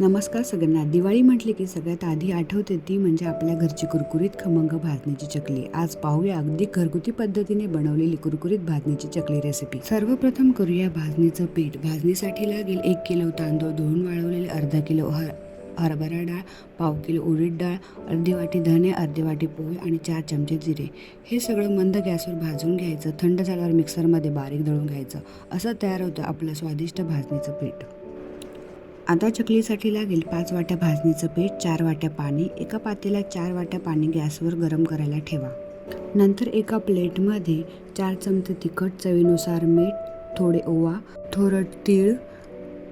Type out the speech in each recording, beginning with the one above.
नमस्कार सगळ्यांना. दिवाळी म्हटली की सगळ्यात आधी आठवते ती म्हणजे आपल्या घरची कुरकुरीत खमंग भाजणीची चकली. आज पाहूया अगदी घरगुती पद्धतीने बनवलेली कुरकुरीत भाजणीची चकली रेसिपी सर्वप्रथम करूया भाजणीचं पीठ. भाजणीसाठी लागेल एक किलो तांदूळ धुवून वाळवलेले अर्धा किलो हर हरभरा डाळ पाव किलो उडीद डाळ अर्धी वाटी धने अर्धी वाटी पोहे आणि चार चमचे जिरे. हे सगळं मंद गॅसवर भाजून घ्यायचं. थंड झाल्यावर मिक्सरमध्ये बारीक दळून घ्यायचं. असं तयार होतं आपलं स्वादिष्ट भाजणीचं पीठ. आता चकलीसाठी लागेल पाच वाट्या भाजणीचं पीठ चार वाट्या पाणी एका पातेल्यात चार वाट्या पाणी गॅसवर गरम करायला ठेवा. नंतर एका प्लेटमध्ये चार चमचे तिखट चवीनुसार मीठ थोडे ओवा थोडं तीळ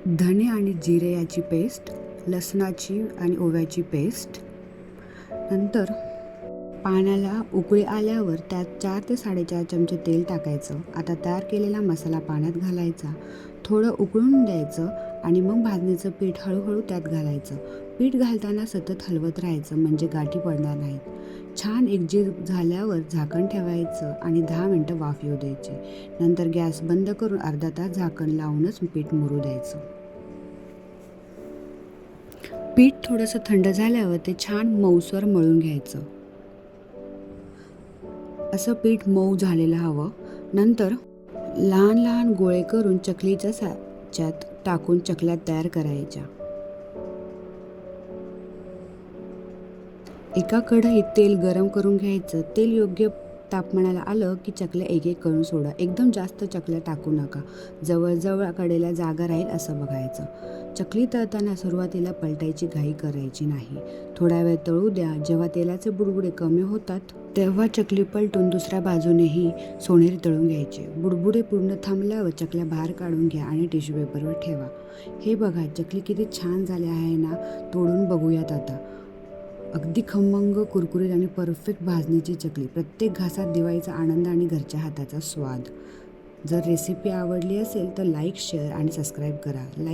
धने आणि जिरे याची पेस्ट लसणाची आणि ओव्याची पेस्ट. नंतर पाण्याला उकळी आल्यावर त्यात चार ते साडेचार चमचे तेल टाकायचं. आता तयार केलेला मसाला पाण्यात घालायचा. थोडं उकळून द्यायचं आणि मग भाजणीचं पीठ हळूहळू त्यात घालायचं. पीठ घालताना सतत हलवत राहायचं म्हणजे गाठी पडणार नाहीत. छान एकजीव झाल्यावर झाकण ठेवायचं आणि दहा मिनटं वाफ येऊ द्यायची. नंतर गॅस बंद करून अर्धा तास झाकण लावूनच पीठ मुरू द्यायचं. पीठ थोडंसं थंड झाल्यावर ते छान मऊसवर मळून घ्यायचं. असं पीठ मऊ झालेलं हवं. नंतर लहान लहान गोळे करून चकलीच्या साच्यात टाकून चकल्या तयार करायच्या. एका कढईत तेल गरम करून घ्यायचं. तेल योग्य तापमानाला आलं की चकल्या एक एक करून सोडा. एकदम जास्त चकल्या टाकू नका. जवळजवळ कडेला जागा राहील असं बघायचं. चकली तळताना सुरुवातीला पलटायची घाई करायची नाही. थोडा वेळ तळू द्या. जेव्हा तेलाचे बुडबुडे कमी होतात तेव्हा चकली पलटून दुसऱ्या बाजूनेही सोनेरी तळून घ्यायचे. बुडबुडे पूर्ण थांबल्यावर चकल्या बाहेर काढून घ्या आणि टिश्यू पेपरवर ठेवा. हे बघा चकली किती छान झाले आहे ना? तोडून बघूयात आता. अगदी खमंग कुरकुरीत आणि परफेक्ट भाजणीची चकली. प्रत्येक घासात दिवाळीचा आनंद आणि घरच्या हाताचा स्वाद. जर रेसिपी आवडली असेल तर लाईक शेअर आणि सबस्क्राईब करा. लाईक